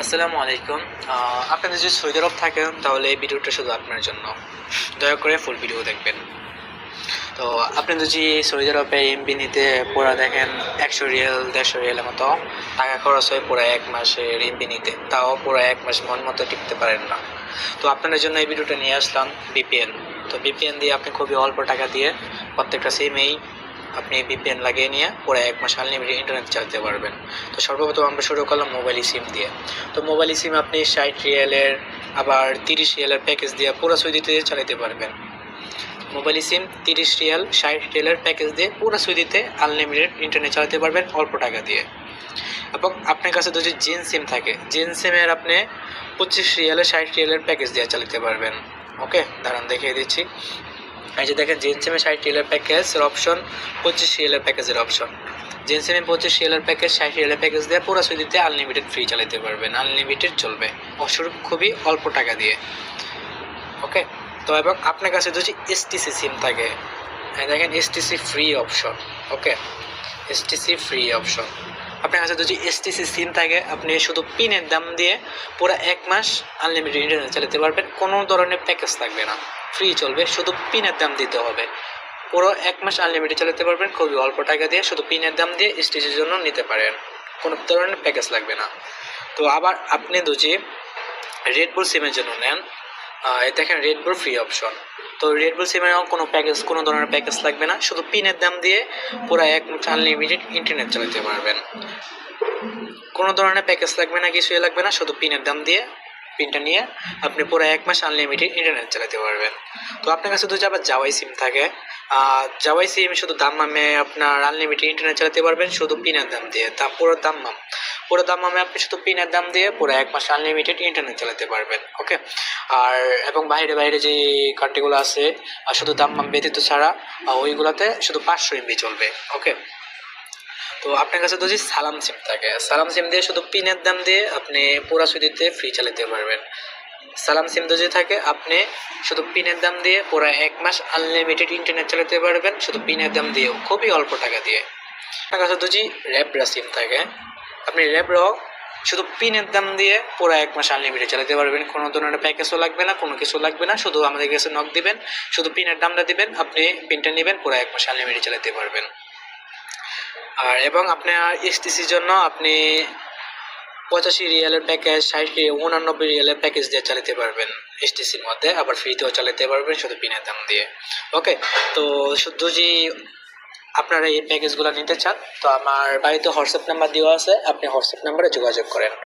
আসসালামু আলাইকুম। আহ, আপনারা যদি সৌদি আরব থাকেন তাহলে এই ভিডিওটা শুধু আপনার জন্য। দয়া করে ফুল ভিডিও দেখবেন। তো আপনি যদি সৌদি আরবে এমবি নিতে পুরো দেখেন একশো রিয়েল দেড়শো রিয়েলের মতো টাকা খরচ হয় পুরো এক মাসের এমবি নিতে তাও পুরো এক মাস মন মতো টিকতে পারেন না। তো আপনাদের জন্য এই ভিডিওটা নিয়ে আসলাম বিপিএন তো বিপিএন দিয়ে আপনি খুবই অল্প টাকা দিয়ে প্রত্যেকটা সিমেই আপনি বিপিএন লাগিয়ে নিয়ে পুরো এক মাস আনলিমিটেড ইন্টারনেট চালাতে পারবেন। তো সর্বপ্রথম আমরা শুরু করলাম মোবাইল সিম দিয়ে। তো মোবাইল সিম আপনি ষাট রিয়েলের আবার তিরিশ রিয়েলের প্যাকেজ দিয়ে পুরো সুইদিতে চালাতে পারবেন। মোবাইল সিম তিরিশ রিয়াল ষাট রিয়ালের প্যাকেজ দিয়ে পুরো সুইদিতে আনলিমিটেড ইন্টারনেট চালাতে পারবেন অল্প টাকা দিয়ে। এবং আপনার কাছে যদি জিন সিম থাকে। জিন সিমের আপনি পঁচিশ রিয়ালের ষাট রিয়ালের প্যাকেজ দিয়ে চালাতে পারবেন। ওকে দাঁড়ান, দেখিয়ে দিচ্ছি। এই যে দেখেন জিন সিমে ষাট রিয়ালের প্যাকেজের অপশন পঁচিশ রিয়ালের প্যাকেজের অপশন জিন সিমে পঁচিশ রিয়ালের প্যাকেজ, ষাট রিয়ালের প্যাকেজ দিয়ে পুরো সুইদিতে আনলিমিটেড ফ্রি চালাতে পারবেন। আনলিমিটেড চলবে। অসুর খুবই অল্প টাকা দিয়ে। ওকে তো এবং আপনার কাছে যদি এসটিসি সিম থাকে। দেখেন STC free option okay STC free option আপনার কাছে যদি এসটিসি সিম থাকে, আপনি শুধু পিনের দাম দিয়ে পুরো এক মাস আনলিমিটেড ইন্টারনেট চালাতে পারবেন, কোনো ধরনের প্যাকেজ থাকবে না। ফ্রি চলবে, শুধু পিনের দাম দিতে হবে। পুরো এক মাস আনলিমিটেড চালাতে পারবেন, খুবই অল্প টাকা দিয়ে শুধু পিনের দাম দিয়ে এসটিসির জন্য নিতে পারেন। কোনো ধরনের প্যাকেজ লাগবে না। তো আবার আপনি যদি রেডবুল সিমের জন্য নেন। দেখেন রেডবুল ফ্রি অপশন তো রেডবুল সিমের কোনো প্যাকেজ কোনো ধরনের প্যাকেজ লাগবে না। শুধু পিনের দাম দিয়ে পুরো এক আনলিমিটেড ইন্টারনেট চালাতে পারবেন। কোনো ধরনের প্যাকেজ লাগবে না, কিছুই লাগবে না, শুধু পিনের দাম দিয়ে, পিনটা নিয়ে আপনি পুরো এক মাস আনলিমিটেড ইন্টারনেট চালাতে পারবেন। তো আপনার কাছে যদি আবার জাওয়াই সিম থাকে। জাওয়াই সিম শুধু দাম মামে আপনার আনলিমিটেড ইন্টারনেট চালাতে পারবেন, শুধু পিনের দাম দিয়ে। তা পুরো দাম মাম পুরো দাম মামে আপনি শুধু পিনের দাম দিয়ে পুরো এক মাস আনলিমিটেড ইন্টারনেট চালাতে পারবেন ওকে আর, এবং বাইরে বাইরে যে কান্ট্রিগুলো আছে আর শুধু দাম ব্যতীত ছাড়া ওইগুলোতে শুধু পাঁচশো এমবি চলবে ওকে তো আপনার কাছে যদি সালাম সিম থাকে, সালাম সিম দিয়ে শুধু পিনের দাম দিয়ে আপনি পুরা সুদিতে ফ্রি চালাতে পারবেন। সালাম সিম যদি থাকে, আপনি শুধু পিনের দাম দিয়ে পুরো এক মাস আনলিমিটেড ইন্টারনেট চালাতে পারবেন, শুধু পিনের দাম দিয়ে খুবই অল্প টাকা দিয়ে। আপনার কাছে যদি র্যাবরা সিম থাকে আপনি র্যাবরাও শুধু পিনের দাম দিয়ে পুরো এক মাস আনলিমিটেড চালাতে পারবেন। কোনো ধরনের প্যাকেজও লাগবে না, কোনো কিছু লাগবে না, শুধু আমাদের কাছে নক দিবেন, শুধু পিনের দামটা দিবেন, আপনি পিনটা নেবেন, পুরো এক মাস আনলিমিটেড চালাতে পারবেন। আর এবং আপনার এসটিসির জন্য আপনি পঁচাশি রিয়ালের প্যাকেজ ষাট উনানব্বই রিয়ালের প্যাকেজ দিয়ে চালাতে পারবেন এসটিসির মধ্যে। আবার ফ্রিতেও চালাতে পারবেন শুধু পিনের দাম দিয়ে। ওকে তো শুধু যে আপনারা এই প্যাকেজগুলো নিতে চান, তো আমার বাড়িতে হোয়াটসঅ্যাপ নাম্বার দেওয়া আছে, আপনি হোয়াটসঅ্যাপ নাম্বারে যোগাযোগ করেন।